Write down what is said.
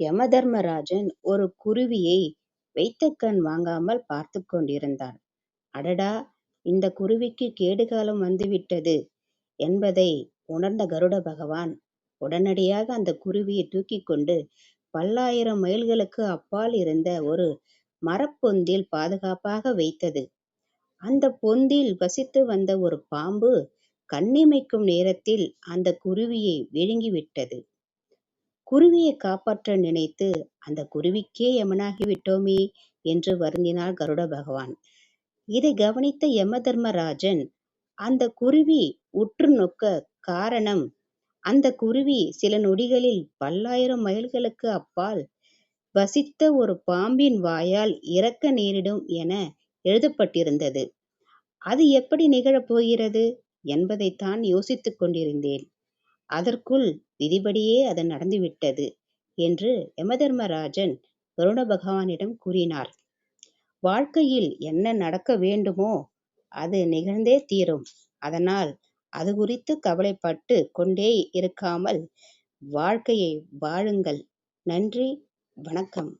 யமதர்மராஜன் ஒரு குருவியை வைத்தகண் வாங்காமல் பார்த்துக் கொண்டிருந்தான். அடடா இந்தக் குருவிக்குக் கேடுகாலம் வந்துவிட்டது என்பதை உணர்ந்த கருட பகவான் உடனடியாக அந்தக் குருவியைத் தூக்கிக்கொண்டு பல்லாயிரம் மைல்களுக்கு அப்பால் இருந்த ஒரு மரப்பொந்தில் பாதுகாப்பாக வைத்தது. அந்தப் பொந்தில் வசித்து வந்த ஒரு பாம்பு கண்ணிமைக்கும் நேரத்தில் அந்தக் குருவியை விழுங்கிவிட்டது. குருவியை காப்பாற்ற நினைத்து அந்த குருவிக்கே யமனாகி விட்டோமே என்று வருந்தினார் கருட பகவான். இதை கவனித்த யமதர்மராஜன் அந்த குருவி உற்று நோக்கக் காரணம் அந்த குருவி சில நொடிகளில் பல்லாயிரம் மைல்களுக்கு அப்பால் வசித்த ஒரு பாம்பின் வாயால் இறக்க நேரிடும் என எழுதப்பட்டிருந்தது. அது எப்படி நிகழப் போகிறது என்பதைத்தான் யோசித்துக் கொண்டிருந்தேன். அதற்குள் விதிப்படியே அது நடந்துவிட்டது என்று யமதர்மராஜன் வருண பகவானிடம் கூறினார். வாழ்க்கையில் என்ன நடக்க வேண்டுமோ அது நிகழ்ந்தே தீரும். அதனால் அது குறித்து கவலைப்பட்டுக் கொண்டே இருக்காமல் வாழ்க்கையை வாழுங்கள். நன்றி வணக்கம்.